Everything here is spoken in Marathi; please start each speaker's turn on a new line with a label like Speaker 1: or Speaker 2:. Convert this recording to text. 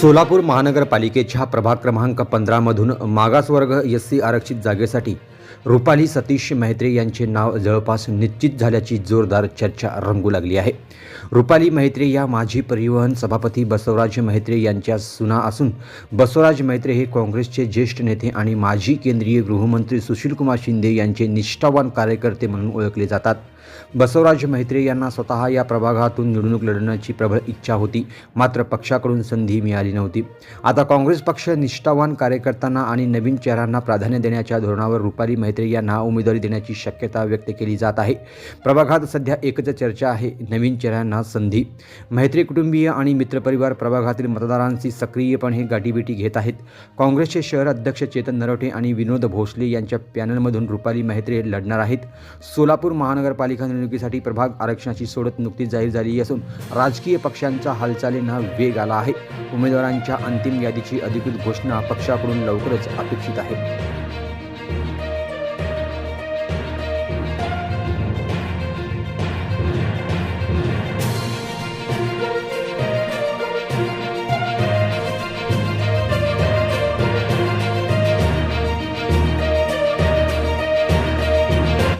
Speaker 1: सोलापूर महानगरपालिकेच्या प्रभाग क्रमांक पंधरामधून मागासवर्ग एस सी आरक्षित जागेसाठी रुपाली सतीश मैत्रे यांचे नाव जवळपास निश्चित झाल्याची जोरदार चर्चा रंगू लागली आहे रुपाली मैत्रे या माजी परिवहन सभापती बसवराज मैत्रे यांच्या सुना असून बसवराज मैत्रे हे काँग्रेसचे ज्येष्ठ नेते आणि माजी केंद्रीय गृहमंत्री सुशीलकुमार शिंदे यांचे निष्ठावान कार्यकर्ते म्हणून ओळखले जातात बसवराज मैत्रे यांना स्वतः या प्रभागातून निवडणूक लढण्याची प्रबळ इच्छा होती मात्र पक्षाकडून संधी मिळाली नव्हती आता काँग्रेस पक्ष निष्ठावान कार्यकर्त्यांना आणि नवीन चेहऱ्यांना प्राधान्य देण्याच्या धोरणावर रुपाली मैत्री यांना उमेदवारी देण्याची शक्यता व्यक्त केली जात आहे प्रभागात सध्या एकच चर्चा आहे नवीन चेहऱ्यांना संधी मैत्री कुटुंबीय आणि मित्रपरिवार प्रभागातील मतदारांशी सक्रियपणे गाठीभेटी घेत आहेत काँग्रेसचे शहर अध्यक्ष चेतन नरवटे आणि विनोद भोसले यांच्या पॅनलमधून रुपाली मैत्री लढणार आहेत सोलापूर महानगरपालिका निवडणुकीसाठी प्रभाग आरक्षणाची सोडत नुकतीच जाहीर झाली असून राजकीय पक्षांच्या हालचालींना वेग आला आहे उमेदवारांच्या अंतिम यादीची अधिकृत घोषणा पक्षाकडून लवकरच अपेक्षित आहे